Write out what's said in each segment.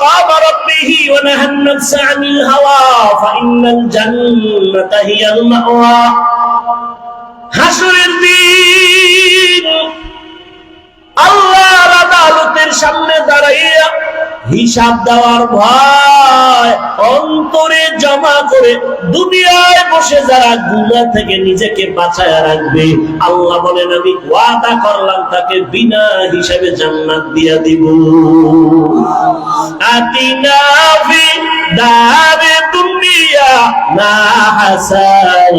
مقام ربه ونهى النفس عن الهوى فإن الجنة هي المأوى হাসরের দিন আল্লাহর আদালতের সামনে দাঁড়াইয়া হিসাব দেওয়ার ভয়, অন্তরে জমা করে দুনিয়ায় বসে যারা গুণা থেকে নিজেকে বাঁচায় রাখবে, আল্লাহ বলেন, আমি ওয়াদা করলাম তাকে বিনা হিসাবে জান্নাত দিয়া দিব। আতিনা ফি দারে দুনিয়া না হাসান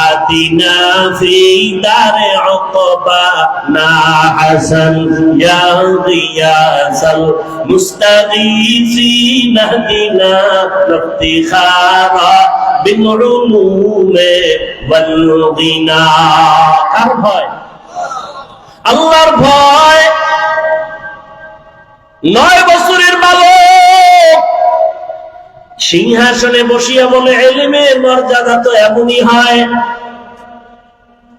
আতিনা ফি দারে উকবা না হাসান। ইয়া গিয়াসাল আহদিনা ইফতিখারা বিলউলুমে ওয়াল গিনা কার ভয়? আল্লাহর ভয়। নয় বছরের বালক। সিংহাসনে বসিয়া বলে, এলিমের মর্যাদা তো এমনই হয়।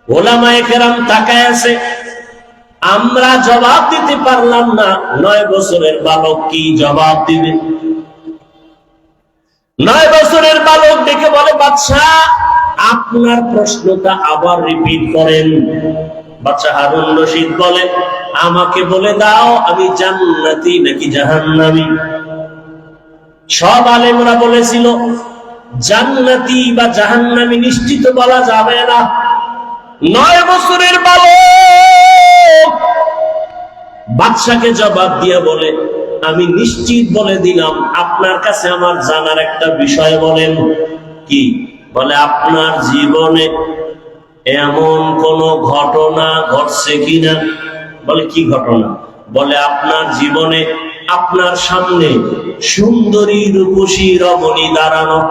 ওলামায়ে কেরাম তাকায় আছে। আমরা জবাব দিতে পারলাম না। নয় বছরের বালক কি জবাব দিবে? নয় বছরের বালক দেখে বলে বাচ্চা আপনার প্রশ্নটা আবার রিপিট করেন। বাচ্চা হারুন রশিদ বলে, আমাকে বলে দাও, আমি জান্নাতি নাকি জাহান্নামী? সব আলেমরা বলেছিল, জান্নাতি বা জাহান্নামী নিশ্চিত বলা যাবে না। নয় বছরের বালক বাদশাকে জবাব দিয়ে বলে, আমি নিশ্চিত বলে দিলাম, আপনার কাছে আমার জানার একটা বিষয় বলেন। কি? বলে, আপনার জীবনে এমন কোন ঘটনা ঘটছে কিনা? বলে, কি ঘটনা? বলে, আপনার জীবনে আপনার সামনে সুন্দরী রূপসী রমণী দাঁড়ানো।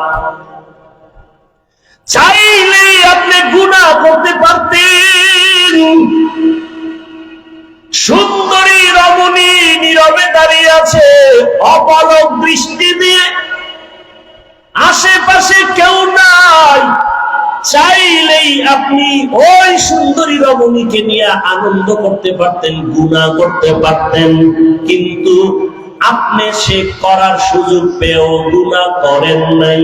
চাইলে আপনি গুণা করতে পারতেন। সুন্দরী রমণী নীরবে দাঁড়িয়ে আছে, অপলক দৃষ্টি দিয়ে। আশেপাশে কেউ নাই, চাইলেই আপনি ওই সুন্দরী রমণীকে নিয়ে আনন্দ করতে পারতেন, গুণা করতে পারতেন, কিন্তু আপনি সে করার সুযোগ পেয়েও গুণা করেন নাই।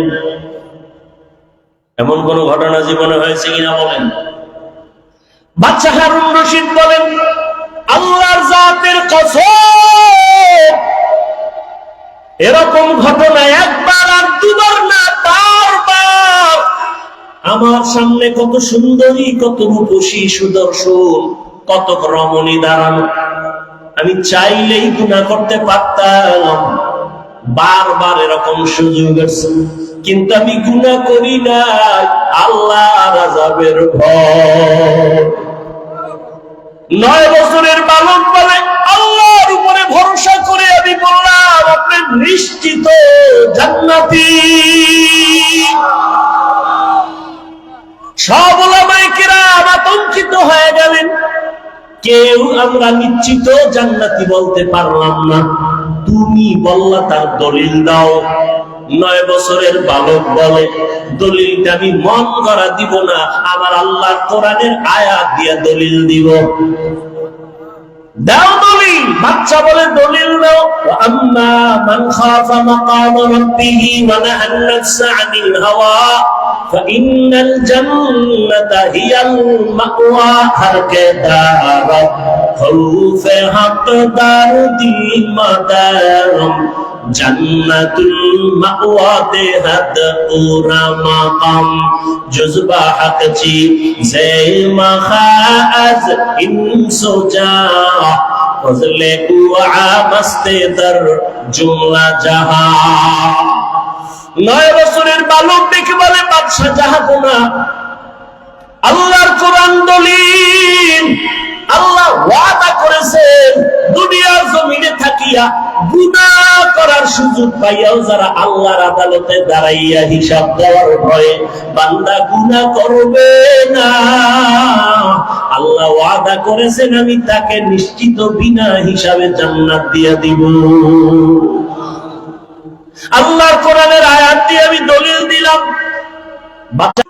এমন কোন ঘটনা জীবনে হয়েছে কিনা বলেন? বাচ্চা হারুন রশিদ বলেন আল্লাহর জাতের কসম। এরকম ঘটনা একবার আর দুবার না বারবার আমার সামনে কত সুন্দরী, কত রূপসী সুদর্শন, কত রমণী দাঁড়ানো আমি চাইলেই গুণা করতে পারতাম, বারবার এরকম সুযোগ আছে। কিন্তু আমি গুণা করি না আল্লাহ রাজাবের ভয় নয় বছরের বালক বলে আল্লাহর উপরে ভরসা করে আমি বললাম, আপনি নিশ্চিত জান্নাতি। সব ওলামাইকেরা আতঙ্কিত হয়ে গেলেন। কেউ আমরা নিশ্চিত জান্নাতি বলতে পারলাম না। তুমি বললা তার দলিল দাও। নয় বছরের বালক বলে, দলিলটা আমি মন করা দিব না, আমার আল্লাহ কোরআনের আয়াত দিয়ে দলিল দিব। দাও দলিল, বাচ্চা বলে দলিল দাও। আম্মা মান খাফা মাকাম রাব্বিহি ওয়া নাহা আন-নাফসা আনিল হাওয়া জান্নাতা হিয়াল মাওয়া জান্নাতুল মাওয়াতে হাত পুরা মাকাম। জুজবা হাকচি জয় মখাজ ইনসো জা ফজলে কুয়া মস্তে দর জুমলা জাহা। নয় বছরের বালক দেখে বলে জাহা জাহাপনা আল্লাহর কোরআন দলিল। আল্লাহ ওয়াদা করেছেন, দুনিয়ার জমিনে থাকিয়া গুনাহ করার সুযোগ পাইয়াও যারা আল্লাহর আদালতে দাঁড়াইয়া হিসাব দেওয়ার ভয়ে বান্দা গুনাহ করবে না। আল্লাহ ওয়াদা করেছেন, আমি তাকে নিশ্চিত বিনা হিসাবে জান্নাত দিয়া দিব। আল্লাহর কোরআনের আয়াত দিয়ে আমি দলিল দিলাম। বাচ্চা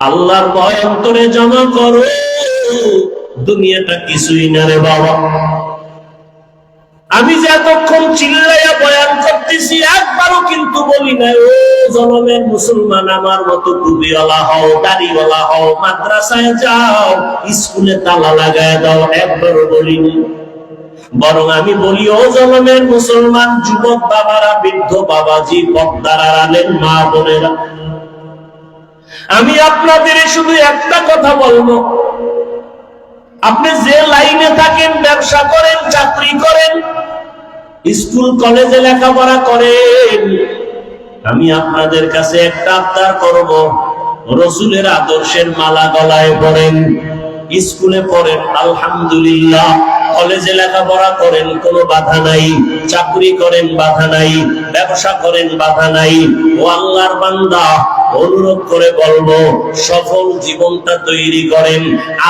আল্লাহর ভয় অন্তরে জমা করো। দুনিয়াটা কিছুই না রে বাবা। আমি যে এতক্ষণ চিল্লাইয়া বয়ান করতেছি, একবারও কিন্তু বলি না ও জনমের মুসলমান, আমার মতো টুপিওয়ালা হও, দাড়িওয়ালা হও, মাদ্রাসায় যাও, স্কুলে তালা লাগায় দাও। একবারও বলিনি। বরং আমি বলি, ও জনমের মুসলমান, যুবক বাবারা, বৃদ্ধ বাবাজি পদ্মার আড়ালের মা বোনেরা আমি আপনাদের শুধু একটা কথা বলব। আপনি যে লাইনে থাকেন, ব্যবসা করেন, চাকরি করেন, স্কুল, কলেজে লেখাপড়া করেন, আমি আপনাদের কাছে একটা আবদার করব। রসুলের আদর্শের মালা গলায় পড়েন, স্কুলে পড়েন, আলহামদুলিল্লাহ। কলেজে লেখাপড়া করেন, কোনো বাধা নাই। চাকরি করেন, বাধা নাই। ব্যবসা করেন, বাধা নাই। ও আল্লাহর বান্দা অনুরোধ করে বলব, সফল জীবনটা তৈরি করেন।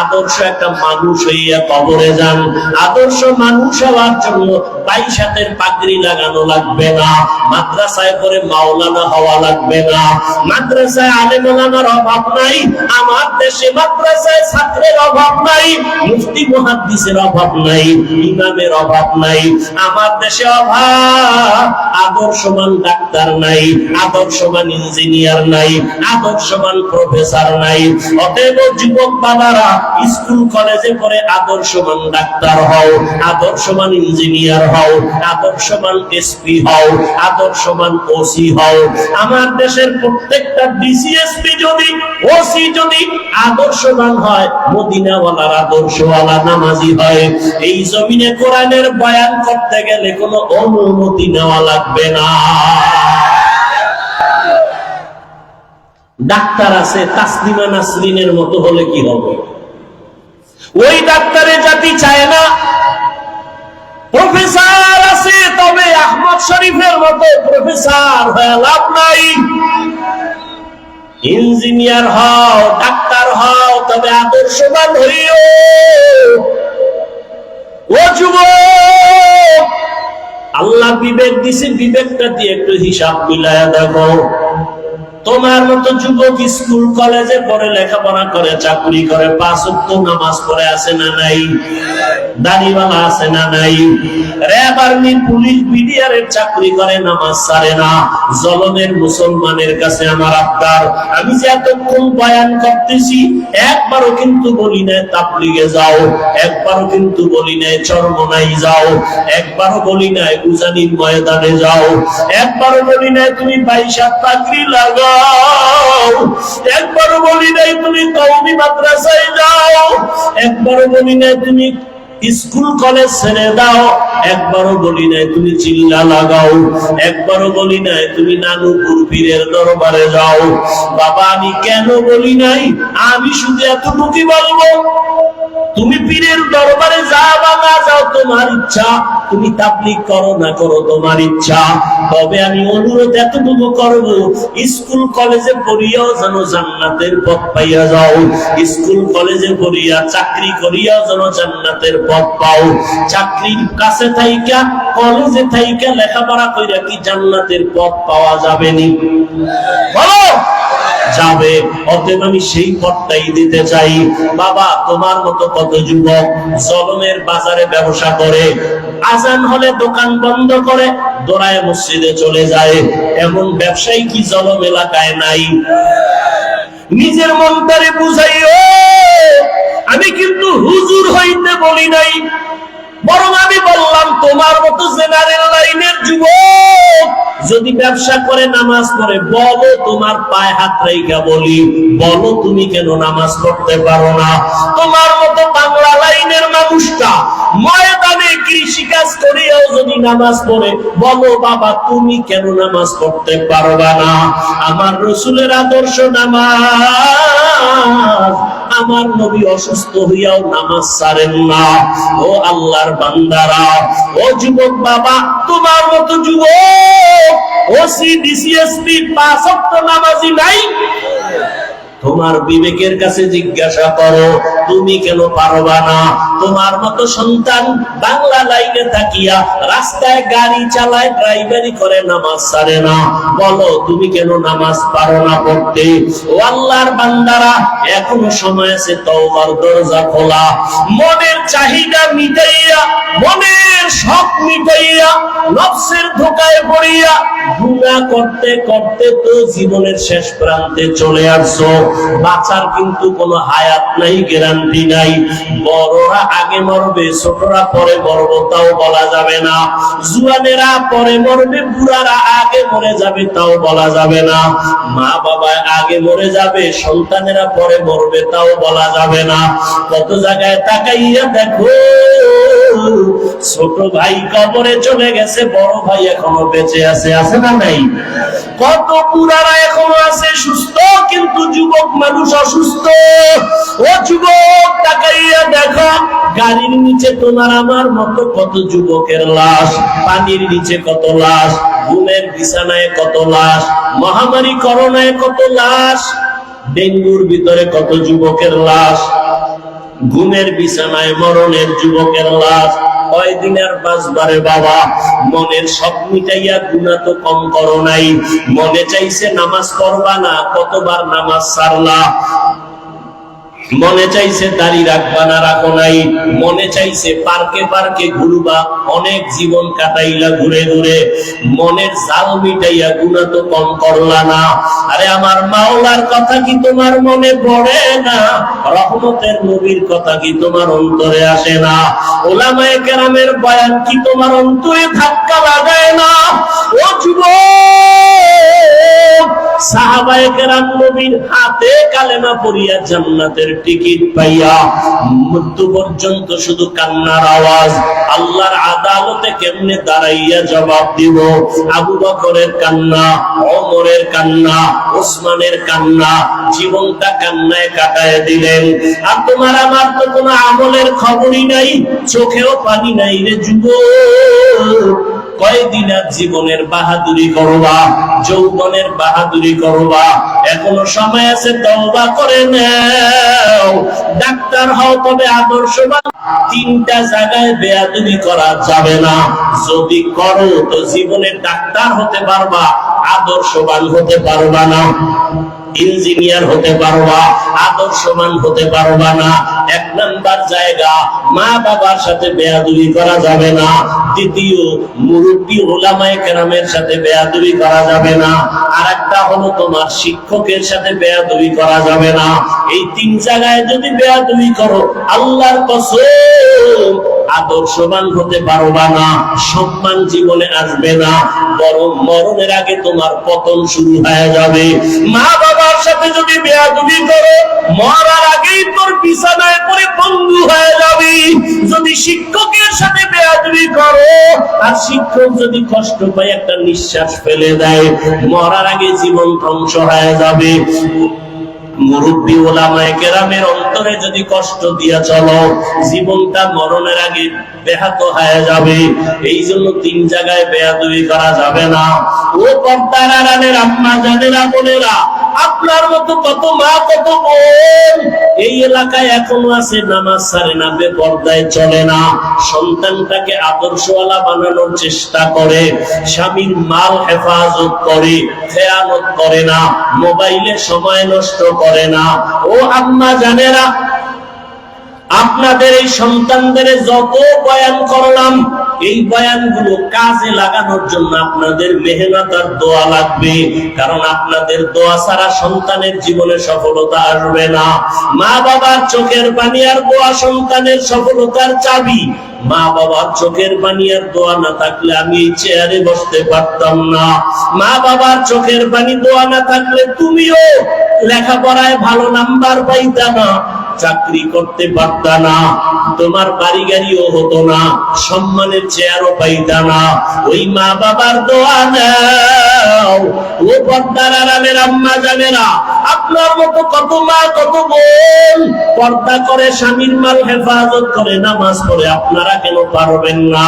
আদর্শ একটা মানুষ হইয়া কবরে যান। আদর্শ মানুষ হওয়ার জন্য বাইশ হাতের পাগড়ি লাগানো লাগবে না, মাদ্রাসায় করে মাওলানা হওয়া লাগবে না। মাদ্রাসায় আলেমানার অভাব নাই, আমার দেশে মাদ্রাসায় ছাত্রের অভাব নাই, মুফতি মুহাদ্দিসের অভাব নাই, ইমামের অভাব নাই, আমার দেশে অভাব, আদর্শমান ডাক্তার নাই, আদর্শমান ইঞ্জিনিয়ার নাই আদর্শমান প্রফেসর নাই। অতএব যুবক বাবারা, স্কুল, কলেজে পড়ে আদর্শমান ডাক্তার হও আদর্শমান ইঞ্জিনিয়ার হও আদর্শমান এসপি হও আদর্শমান ওসি হও। আমার দেশের প্রত্যেকটা ডিসিএসপি যদি, ওসি যদি আদর্শবান হয়, মদিনাওয়ালার আদর্শওয়ালা নামাজি হয়। এই জমিনে কোরআনের বয়ান করতে গেলে কোনো অনুমতি নেওয়া লাগবে না। ডাক্তার আছে, তাসলিমা নাসরিনের মতো হলে কি হবে? ওই ডাক্তারের জাতি চায় না। প্রফেসর আছে, তবে আহমদ শরীফের মতো প্রফেসর হয়ে লাভ নাই। ইঞ্জিনিয়ার হও, ডাক্তার হও, তবে আদর্শবান হইও। ও যুবক, আল্লাহ বিবেক দিছে, বিবেকটা দিয়ে একটু হিসাব মিলায়া দেখো। তোমার মতো যুবক স্কুল, কলেজে পড়ে লেখাপড়া করে, চাকরি করে, পাঁচ অক্ট নামাজ পড়ে আছে না নাই? দাড়িওয়ালা আছে না নাই? একবারও কিন্তু বলি যাও। একবারও কিন্তু বলি চরমনাই যাও। বলি ময়দানে যাও। একবারও বলি না তুমি বাইশা চাকরি লাগাও। একবারও বলি নাই তুমি কৌমি মাদ্রাসায় যাও। একবারও বলি নাই তুমি স্কুল কলেজ ছেড়ে দাও, একবারও বলি নাই তুমি চিল্লা লাগাও, একবারও বলি নাই তুমি নানুপুর পীরের দরবারে যাও। বাবা, আমি কেন বলি নাই? আমি শুধু এতটুকুই বলব, তুমি পীরের দরবারে যা বা না যাও তোমার ইচ্ছা, তুমি তাবলিগ করো না করো তোমার ইচ্ছা। তবে আমি অনুরোধ এতটুকু করব, স্কুল কলেজে পড়িয়াও যেন জান্নাতের পথ পাইয়া যাও। স্কুল কলেজে পড়িয়া চাকরি করিয়াও যেন জান্নাতের পাও চাকরির কাছে থাইকা, কলেজে থাইকা লেখাপড়া কইরা কি জান্নাতের পথ পাওয়া যাবে নি যাবে, অতএব আমি সেই পথটাই দিতে চাই। বাবা, তোমার মতো কত যুবক জলমের বাজারে ব্যবসা করে, আজান হলে দোকান বন্ধ করে দোড়ায় মসজিদে চলে যায়। এমন ব্যবসায়ী কি জলম এলাকায় নাই? নিজের মনটারে বুঝাইও আমি কিন্তু হুজুর হইতে বলি নাই। বরং আমি বললাম তোমার মতো জেনারেল লাইনের যুবক যদি ব্যবসা করে, নামাজ পড়ে, বলো তোমার পায়ে হাত রেখা বলি। বলো তুমি কেন নামাজ পড়তে পারো না? তোমার মতো বাংলা লাইনের মানুষটা ময়দানে কৃষি কাজ করিয়াও যদি নামাজ পড়ে, বলো বাবা, তুমি কেন নামাজ পড়তে পারবা না? আমার রসুলের আদর্শ নামাজ। আমার নবী অসুস্থ হইয়াও নামাজ সারেন না। ও আল্লাহর বান্দারা, ও যুবক বাবা তোমার মতো যুবক ওসি ডিসিএসপি পাঁচ নামাজি নাই। তোমার বিবেকের কাছে জিজ্ঞাসা করো, তুমি কেন পারবা না? তোমার মতো সন্তান বাংলা লাইনে থাকিয়া রাস্তায় গাড়ি চালায় ড্রাইভারি করে নামাজ সারে না। বলো, তুমি কেন নামাজ পারো না পড়তে? ও আল্লাহর বান্দারা, এখনও সময় আছে তওবার দরজা খোলা। মনের চাহিদা মিটাইয়া, মনের শখ মিটাইয়া, নফসের ধোকায় পড়িয়া, গুনাহ করতে করতে তো জীবনের শেষ প্রান্তে চলে আসছো। বাঁচার কিন্তু কোনো হায়াত নাই, গ্যারান্টি নাই। বড়রা আগে মরবে, ছোটরা পরে মরবো, তাও বলা যাবে না। জুয়ানেরা পরে মরবে, বুড়ারা আগে মরে যাবে, তাও বলা যাবে না। মা বাবা আগে মরে যাবে, সন্তানেরা পরে মরবে, তাও বলা যাবে না। কত জায়গায় তাকাইয়া দেখো, ছোট ভাই কবরে চলে গেছে, বড় ভাই এখনও বেঁচে আছে আছে না নাই? কত পুরারা এখনও আছে, সুস্থ, কিন্তু যুবক মানুষ অসুস্থ। ও যুবক, তাকাইয়া দেখো, গাড়ির নিচে তোমার আমার মতো কত যুবকের লাশ, পানির নিচে কত লাশ, ঘুমের বিছানায় কত লাশ, মহামারী করোনায় কত লাশ, ডেঙ্গুর ভিতরে কত যুবকের লাশ, ঘুমের বিছানায় মরণের যুবকের লাশ কয়দিনের বাঁচবারে বাবা। মনের সব মিটাইয়া গুণা তো কম করো নাই। মনে চাইছে নামাজ পড়বা না, কতবার নামাজ সারলা। মনে চাইছে দাড়ি রাখবা না, রাখো নাই। মনে চাইছে পার্কে পার্কে ঘুরবা, অনেক জীবন কাটাইলা ঘুরে ঘুরে। মনের জাল মিটাইয়া গুণা তো কম করলা না। আরে আমার মাওলার কথা কি তোমার মনে পড়ে না? রহমতের নবীর কথা কি তোমার অন্তরে আসে না? ওলামায়ে কেরামের বয়ান কি তোমার অন্তরে ধাক্কা লাগায় না? ও যুবক, সাহাবায়ে কেরাম নবীর হাতে কালেমা পড়িয়া জান্নাতের টিকিট পাইয়া মৃত্যু পর্যন্ত শুধু কান্নার আওয়াজ। আল্লাহর আদালতে কেমনে দাঁড়াইয়া জবাব দিব? আবু বকরের কান্না অমরের কান্না, ওসমানের কান্না, জীবনটা কান্নায় কাটায় দিলেন। আর তোমার আমার তো কোনো আমলের খবরই নাই, চোখেও পানি নাই রে যুবক। কয়দিন জীবনের বাহাদুরি করবা, যৌবনের বাহাদুরি করবা। এখনও সময় আছে, তওবা করে নাও। ডাক্তার হও, তবে আদর্শবান। তিনটা জায়গায় বেয়াদুরি করা যাবে না। যদি করো, তো জীবনে ডাক্তার হতে পারবা, আদর্শবান হতে পারবা না। ইঞ্জিনিয়ার হতে পারবা, আদর্শবান হতে পারবা না। এক নাম্বার জায়গা, মা বাবার সাথে বেয়াদুরি করা যাবে না। দ্বিতীয়, মুরব্বী ওলামায়ে কেরামের সাথে বেয়াদুরি করা যাবে না। আর একটা হলো তোমার শিক্ষকের সাথে বেয়াদুরি করা যাবে না। এই তিন জায়গায় যদি বেয়াদুরি করো, আল্লাহর কসম আদর্শবান হতে পারবা না, সম্মান জীবনে আসবে না, বরং মরণের আগে তোমার পতন শুরু হয়ে যাবে। মা বাবার সাথে যদি বেয়াদবি করো, মরার আগেই তোর বিছানায় পরে বন্ধু হয়ে যাবি। যদি শিক্ষকের সাথে বেয়াদবি করো, আর শিক্ষক যদি কষ্ট পায়, একটা নিঃশ্বাস ফেলে দেয়। মরার আগে জীবন ধ্বংস হয়ে যাবে। মুরব্বী ওলামায় কেরামের অন্তরে যদি কষ্ট দিয়া চলো, জীবনটা মরণের আগে ব্যাহত হয়ে যাবে। এই জন্য তিন জায়গায় বেয়াদবি করা যাবে না। ও পর্দার আড়ালের আম্মা জানেরা বোনেরা আপনার মতো কত মা, কত বোন। এই এলাকায় এখনও আছে, নামাজ সারে না, বেপর্দায় চলে না। সন্তানটাকে আদর্শওয়ালা বানানোর চেষ্টা করে, স্বামীর মাল হেফাজত করে, খেয়ানত করে না, মোবাইলে সময় নষ্ট করে না। ও আম্মা জানেরা আপনাদের এই সন্তানদের যত বয়ান করলাম, এই বয়ানগুলো কাজে লাগানোর জন্য আপনাদের মেহনত আর দোয়া লাগবে। কারণ আপনাদের দোয়া ছাড়া সন্তানের জীবনে সফলতা আসবে না। মা বাবার চোখের পানি আর দোয়া সন্তানের সফলতার চাবি। মা বাবার চোখের পানি আর দোয়া না থাকলে আমি এই চেয়ারে বসতে পারতাম না। মা বাবার চোখের পানি দোয়া না থাকলে তুমিও লেখাপড়ায় ভালো নাম্বার পাইতা না। চাকরি করতে পারতা না, তোমার বাড়ি গাড়িও হতো না, সম্মানের চেয়ারও পাইতা না। ওই মা বাবার দোয়া না যাও ও পর্দার আরামের আম্মা জানেরা আপনার মতো কত মা, কত বোন। পর্দা করে স্বামীর মাল হেফাজত করে নামাজ পড়ে আপনারা কেন পারবেন না?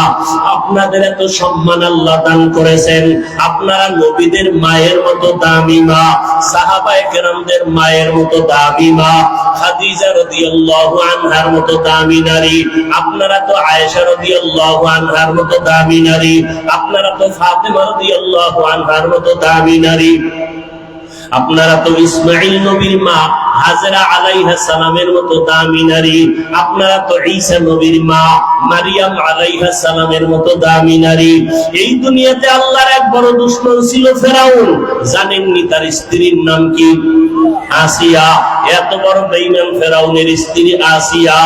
আপনাদের এত সম্মান আল্লাহ দান করেছেন। আপনারা নবীদের মায়ের মতো দামি মা, সাহাবায়ে কেরামদের মায়ের মতো দামি মা। খাদিজা রাদিয়াল্লাহু আনহার মতো দামি নারী। আপনারা তো আয়েশা রাদিয়াল্লাহু আনহার মতো দামি নারী। আপনারা তো ফাতেমা রাদিয়াল্লাহু আনহার মতো দামি নারী। আপনারা তো ইসমাইল নবীর মা, হাজরা আলাইহা সালামের মতো দামি নারী। আপনারা তো ঈসা নবীর মা, মারিয়াম আলাইহা সালামের মতো দামি নারী। এই দুনিয়াতে আল্লাহর এক বড় দুশ্মন ছিল ফেরাউন। জানেননি তার স্ত্রীর নাম কি? আসিয়া। এত বড় বেঈমান ফেরাউনের স্ত্রী আসিয়া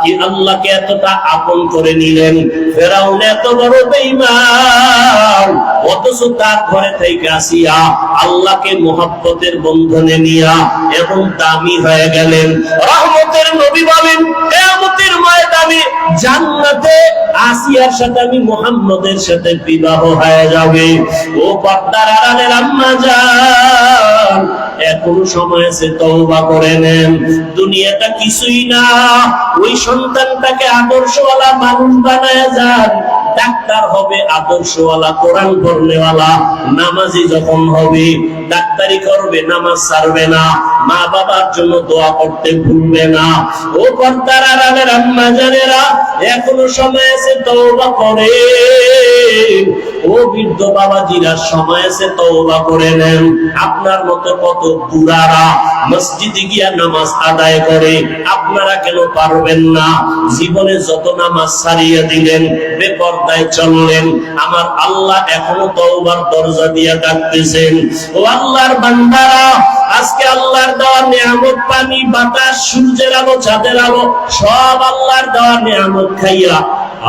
কি আল্লাহকে এতটা আপন করে নিলেন। ফেরাউন এত বড় বেঈমান, অথচ তার ঘরে থেকে আসিয়া আল্লাহকে মোহাব্বতের বন্ধনে নিয়া এবং দামি হয়ে গেলেন। রহমতের নবী বলেন, কেয়ামতের ময়দানে জান্নাতে আসিয়ার সাথে আমি মোহাম্মদের সাথে বিবাহ হয়ে যাবে। ও পর্দার আড়ালের আম্মা যান, এখনও সময় আছে তওবা করে নেন। দুনিয়াটা কিছুই না, ওই সন্তানটাকে আদর্শওয়ালা মানুষ বানায় যান। ডাক্তার হবে আদর্শওয়ালা কোরআন পড়নেওয়ালা নামাজি যখন হবে ডাক্তারি করবে, নামাজ ছাড়বে না, মা বাবার জন্য দোয়া করতে ভুলবে না। ও কর্তার আড়ালের আম্মা জানেরা, এখনও সময় আছে তওবা করে। ও বৃদ্ধ বাবাজিরা, সময় আছে তওবা করে নেন। আপনার মতো কত বুড়ারা মসজিদে গিয়া নামাজ আদায় করে, আপনারা কেন পারবেন না? জীবনে যত নামাজ ছাড়িয়ে দিলেন, বেপর্দায় চললেন। আমার আল্লাহ এখনও তওবার দরজা দিয়া ডাকতেছেন। ও আল্লাহর বান্দারা, আজকে আল্লাহর দেওয়া নিয়ামত পানি, বাতাস, সূর্যের আলো, চাঁদের আলো, সব আল্লাহর দেওয়া নিয়ামত খাইয়া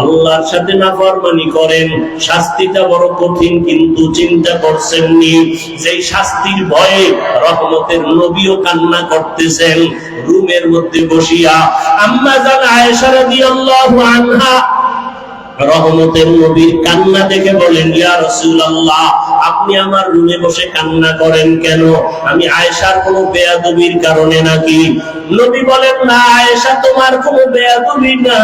আল্লাহর সাথে নাফরমানি করেন। শাস্তিটা বড় কঠিন, কিন্তু চিন্তা করছেন নি। যেই শাস্তির ভয়ে রহমতের নবীও কান্না করতেছেন, রুমের মধ্যে বসিয়া। আম্মা জান আয়েশা রাদিয়াল্লাহু আনহা রহমতের নবীর কান্না দেখে বলেন, ইয়া রাসূলুল্লাহ, আপনি আমার রুমে বসে কান্না করেন কেন? আমি আয়েশার কোনো বেয়াদবির কারণে নাকি? নবী বলেন, না, আয়েশা তোমার কোনো বেয়াদবি না।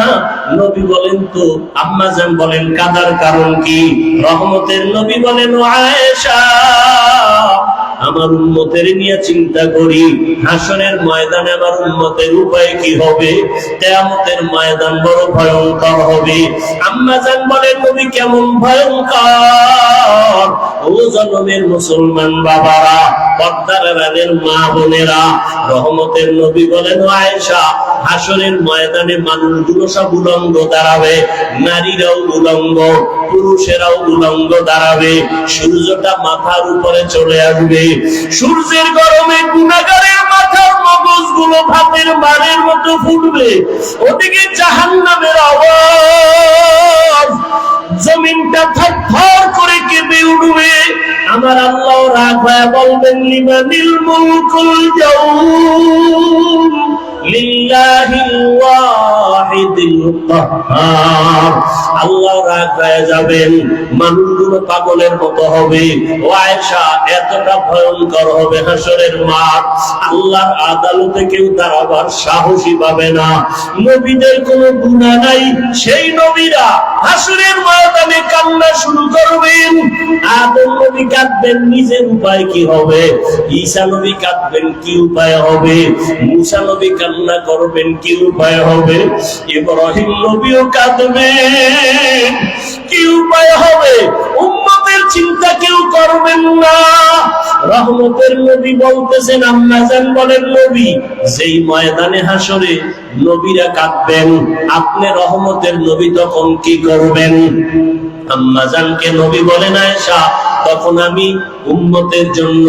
নবী বলেন, তো আম্মা জান বলেন, কাদার কারণ কি? রহমতের নবী বলেন আয়েশা আমার উন্মতের নিয়ে চিন্তা করি। হাসনের ময়দানে আমার উন্মতের উপায় কি হবে? কেয়ামতের ময়দান বড় ভয়ঙ্কর হবে। আম্মা জান বলেন নবী কেমন ভয়ঙ্কর? ও জনমের মুসলমান বাবারা, পর্দার মা বোনেরা, রহমতের নবী বলেন ও আয়েশা, হাসনের ময়দানে মানুষগুলো সব উলঙ্গ দাঁড়াবে। নারীরাও উলঙ্গ, পুরুষেরাও উলঙ্গ দাঁড়াবে। সূর্যটা মাথার উপরে চলে আসবে। সূর্যের গরমে গুণাগারের মাথার মগজগুলো ভাতের মারের মতো ফুটবে। ওদিকে জাহান নামের আওয়াজ। জমিনটা থর করে কেঁপে উঠবে। আমার আল্লাহ রাগ হয়ে বলবেন, লিমানিল পাগলের মতো হবে। এতটা ভয়ঙ্কর হবে হাসরের মাঠ। আল্লাহর আদালতে কেউ দাঁড়াবার সাহসী পাবে না। নবীদের কোনো গুণা নাই, সেই নবীরা হাসরের ময়দানে কান্না শুরু করবেন। আদম নবী কাঁদবেন, নিজের উপায় কি হবে? ঈসা নবী কাঁদবেন, কি উপায় হবে? মুসা নবী কান্না করবেন, কি উপায় হবে? ইব্রাহিম নবীও কাঁদবেন, কি উপায় হবে? চিন্তা কেউ করবেন না। রহমতের নবী বলতেছেন আম্মাজান বলেন, নবী, যেই ময়দানে হাসরে নবীরা কাঁদবেন, আপনি রহমতের নবী তখন কি করবেন? নবী বলেন আয়েশা, তখন আমি উম্মতের জন্য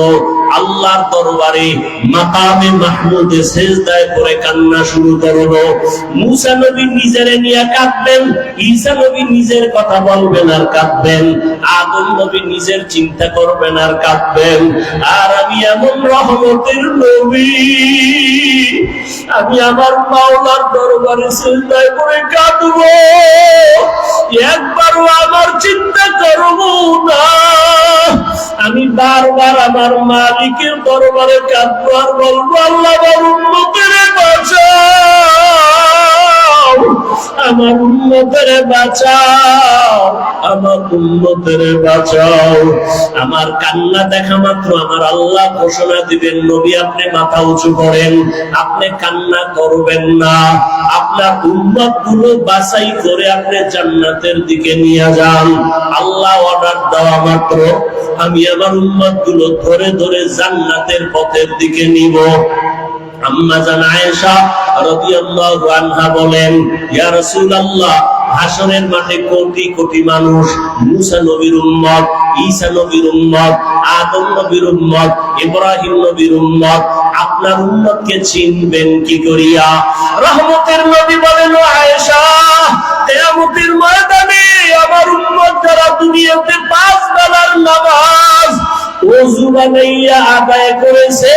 আল্লাহর দরবারে মাকামে মাহমুদে সেজদায় কান্না শুরু করব। মুসা নবী নিজেরে নিয়ে কাঁদবেন, ঈসা নবী নিজের কথা বলবেন আর কাঁদবেন, আদম নবী নিজের চিন্তা করবেন আর কাঁদবেন। আর আমি এমন রহমতের নবী, আমি আমার মাওলার দরবারে সেজদায় করে কাঁদবো। একবারও আমার চিন্তা করব না। আমি বারবার আমার মালিকের দরবারে কাঁদবো আর বলব, আল্লাহ বাবু বাঁচাও আমার উন্নতের বাঁচাও, আমার উন্নতের বাঁচাও। আমার কান্না দেখা মাত্র আমার আল্লাহ ঘোষণা দিবেন, নবী আপনি মাথা উঁচু করেন, আপনি কান্না করবেন না। আপনার উন্মতগুলো বাছাই করে আপনি জান্নাতের দিকে নিয়ে যান। আল্লাহ অর্ডার দেওয়া মাত্র, আমি আমার উন্মতগুলো ধরে ধরে জান্নাতের পথের দিকে নিব। রাসূলুল্লাহ, হাসরের মাঠে কোটি কোটি মানুষ আপনার চিনবেন কি করিয়া? রহমতের নবী বলেন আয়েশা ময়দানে আমার উম্মত যারা দুনিয়াতে পাঁচ বেলার নামাজ আদায় করেছে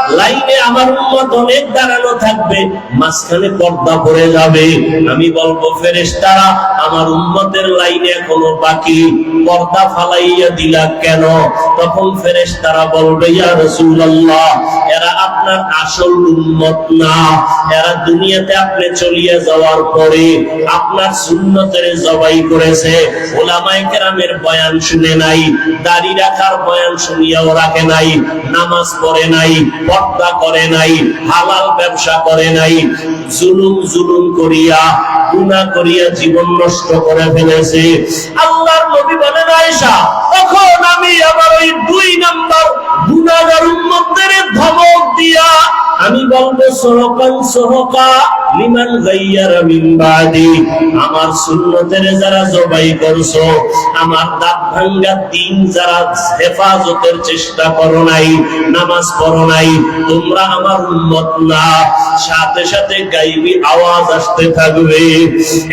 লাইনে আমার উম্মত অনেক দাঁড়ানো থাকবে, মাঝখানে পর্দা পড়ে যাবে। আমি বলব, ফেরেশতারা, আমার উম্মতের লাইনে এখনও বাকি। পর্দা ফালাইয়া দিলা কেন? তখন ফেরেশতারা বলবে, ইয়া রাসূলুল্লাহ, এরা আপনার আসল উম্মত না। এরা দুনিয়াতে আপনি চলিয়ে যাওয়ার পরে আপনার সুন্নতের জবাই করেছে। ওলামায়ে কেরামের বয়ান শুনে নাই, দাড়ি রাখার বয়ান শুনিয়াও রাখে নাই, নামাজ পড়ে নাই পর্দা করে নাই, হালাল ব্যবসা করে নাই, জুলুম জুলুম করিয়া গুণা করিয়া জীবন নষ্ট করে ফেলেছে। আল্লাহর নবী বলেন, আয়েশা, তখন আমি আমার ওই দুই নাম্বার গুনাহগার উম্মতদের ধমক দিয়া আমি বলব সহকান সহকা লিমান গাইয়ার মিন বাদি। আমার সুন্নতের যারা জবাই করছ, আমার দাঁত ভাঙ্গা দিন যারা হেফাজতের চেষ্টা করো নাই, নামাজ পড়ো নাই, তোমরা আমার উন্মত না। সাথে সাথে গাইবি আওয়াজ আসতে থাকবে।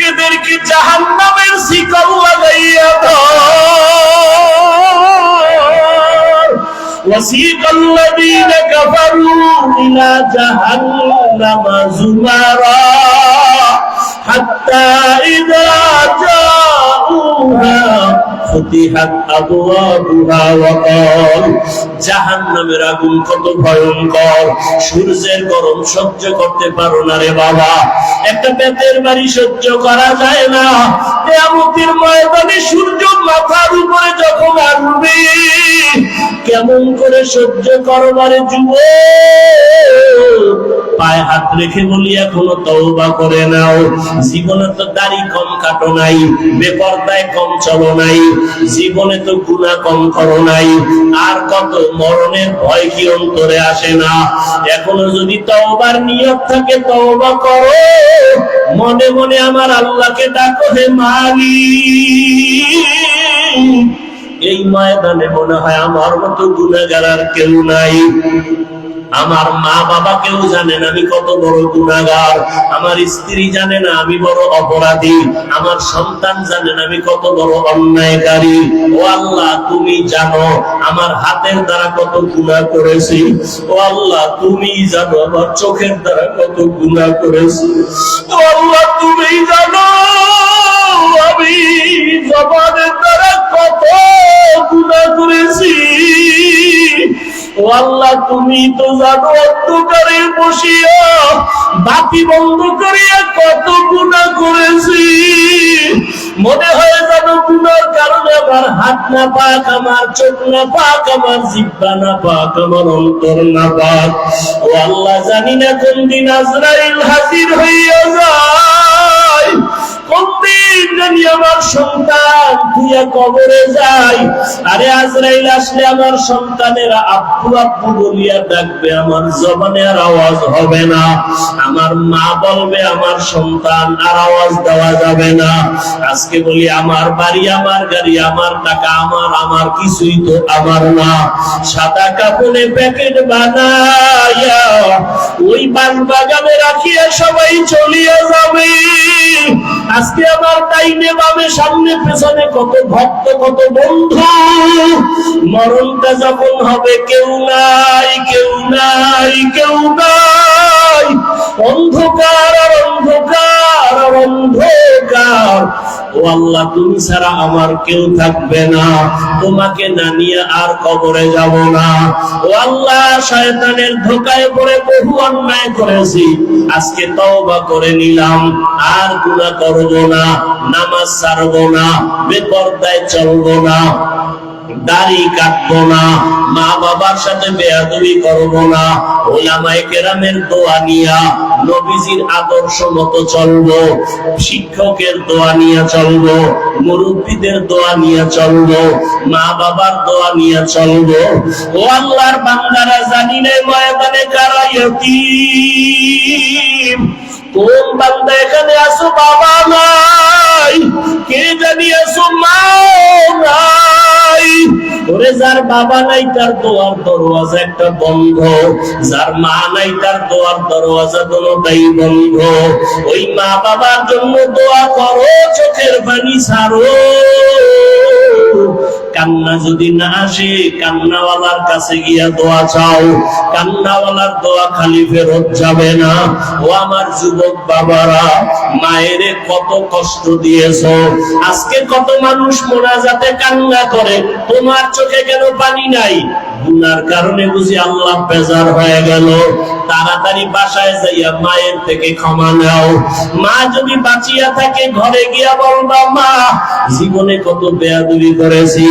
এদেরকে জাহান্নামের শিকল লাগাইয়া দাও। وسيق الذين كفروا إلى جهنم زمرا. حتى إذا আগুন কত ভয়ঙ্কর, সূর্যের গরম সহ্য করতে পারো না রে বাবা, একটা বাড়ি সহ্য করা যায় না ময়দানে সূর্য মাথার উপরে যখন আসবে, কেমন করে সহ্য করবারে যুব পায়ে হাত রেখে বলি, এখনও তওবা করে নাও, জীবনে তো দাড়ি কম কাটো নাই, বেপরদায় কম চলো নাই, জীবনে তো গুণা কম করো নাই। আর কত মরণের ভয় কি অন্তরে আসে না? এখনও যদি তওবার নিয়ত থাকে, তওবা করো। মনে মনে আমার আল্লাহকে ডাকো, হে মালিক। এই ময়দানে মনে হয় আমার মতো গুণাগার আর কেউ নাই। আমার মা বাবা কেউ জানেন আমি কত বড় গুণাগার। আমার স্ত্রী জানে না, আমি বড় অপরাধী। আমার সন্তান জানেন আমি কত বড় অন্যায়কারী। ও আল্লাহ, তুমি জানো, আমার হাতের দ্বারা কত গুণা করেছি। ও আল্লাহ, তুমি জানো, আমার চোখের দ্বারা কত গুণা করেছি। ও আল্লাহ, তুমি জানো আল্লাহ, তুমি তো জানো অন্ধকারে বসিয়া বাতি বন্ধ করিয়া কত গুণা করেছি। মনে হয় যেন গুণার কারণে আমার হাত না পাক, আমার চোখ না পাক, আমার জিব্বা না পাক, আমার অন্তর না পাক। ও আল্লাহ, জানি না কোন দিন আজরাইল হাজির হইয়া যায়। কোন দিন জানি আমার সন্তান তুইয়া কবরে যাই আরে আজরাইল আসলে আমার সন্তানেরা আব্বু আব্বু বলিয়া ডাকবে, আমার জবানে আর আওয়াজ হবে না। আমার মা বলবে, আমার সন্তান আর আওয়াজ দেওয়া যাবে না। আজকে বলি, আমার বাড়ি, আমার গাড়ি, আমার টাকা, আমার আমার কিছুই তো আমার না। সাদা কাপড়ে প্যাকেট বানাইয়া ওই বান বাগানে রাখিয়া সবাই চলিয়া যাবে। আজকে আমার ডাইনে বামে সামনে, পেছনে কত ভক্ত, কত বন্ধু। মরণটা যখন হবে, কেউ নাই কেউ নাই কেউ নাই। অন্ধকার আর অন্ধকার আর অন্ধকার। ও আল্লাহ, তুমি ছাড়া আমার কেউ থাকবে না। তোমাকে না নিয়ে আর কবরে যাব না। ও আল্লাহ, শয়তানের ধোকায় পড়ে বহু অন্যায় করেছি। আজকে তওবা করে নিলাম। আর গুনাহ করব না, নামাজ ছাড়বো না, বেপরদায় চলবো না। দাড়ি কাটবো না, মা বাবার সাথে বেয়াদবি করব না, ওলামায়ে কেরামের দোয়া নিয়া নবীজির আদর্শ মতো চলবো, শিক্ষকের দোয়া নিয়ে চলবো, মুরব্বীদের দোয়া নিয়ে চলবো, মা বাবার দোয়া নিয়ে চলবো। ও আল্লাহর বান্দারা জানি না ময়দানে কারা ইয়তীম কোন বান্দা এখানে আসো বাবা নাই। কে জানি আসো মা ওরে যার বাবা নাই, তার দোয়ার দরওয়াজা একটা বন্ধ। যার মা নাই, তার দোয়ার দরওয়াজা বন্ধ। ওই মা বাবার জন্য দোয়া করো, চোখের পানি ছাড়ো। কান্না যদি না আসে, কান্নাওয়ালার কাছে গিয়া দোয়া চাও। কান্নাওয়ালার দোয়া খালি ফেরত যাবে না। ও আমার যুবক বাবারা, মায়ের কত কষ্ট দিয়েছ। আজকে কত মানুষ মোনাজাতে কান্না করে, তোমার চোখে কেন পানি নাই? গুনার কারণে বুঝি আল্লাহ বেজার হয়ে গেল। তাড়াতাড়ি বাসায় যাইয়া মায়ের থেকে ক্ষমা নাও। মা যদি বাঁচিয়া থাকে, ঘরে গিয়া বলবা মা, জীবনে কত বেয়াদবি করেছি।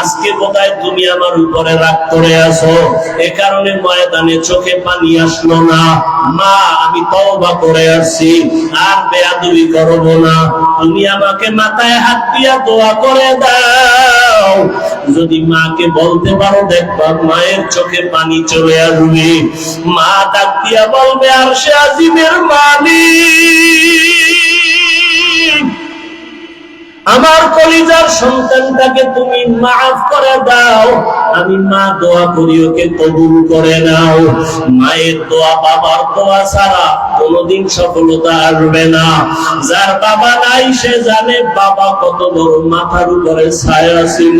আজকে বোধহয় তুমি আমার উপরে রাগ করে আছো। এ কারণে ময়দানে চোখে পানি আসলো না। মা, আমি তওবা করে আসছি। আর বেয়াদবি করব না। তুমি আমাকে মাথায় হাত দিয়া দোয়া করে দাও। যদি মাকে বলতে পারো, দেখবা মায়ের চোখে পানি চলে আসবে। মা ডাক দিয়া বলবে আর সে আজিমের মালিক। আমার কলিজার সন্তানটাকে তুমি মাফ করে দাও। আমি মা দোয়া করি, ওকে কবুল করে নাও। মায়ের দোয়া বাবার দোয়া ছাড়া কোনোদিন সফলতা আসবে না। যার বাবা নাই, সে জানে বাবা কত বড় মাথার উপরে ছায়া ছিল।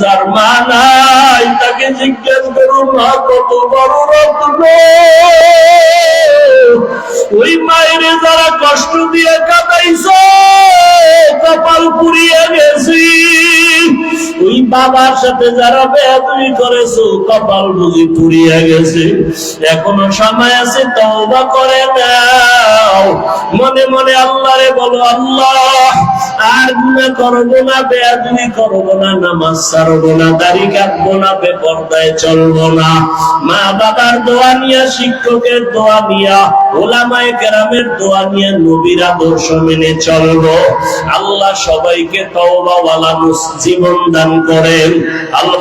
যার মা নাই, তাকে জিজ্ঞেস করুন মা, কত বড় রত্ন? ওই মায়ের যারা কষ্ট দিয়ে কাটাইছো কপাল পুড়িয়ে গেছি। বাবার সাথে যারা বেয়াদবি করেছ, কপাল বুঝি গেছে। এখনও সময় আছে, তওবা করে দাও। মনে মনে আল্লাহরে বলো, আল্লাহ, আর গুনাহ করব না, বেয়াদবি করব না, নামাজ ছাড়বো না, দাড়ি কাটবো না, বেপরদায় চলবো না। মা বাবার দোয়া নিয়া, শিক্ষকের দোয়া নিয়া, ওলামায়ে কেরামের দোয়া নিয়ে নবীর আদর্শ মেনে চলবো। আল্লাহ সবাইকে তওবা ওয়ালা জীবন দান করেন। আল্লাহ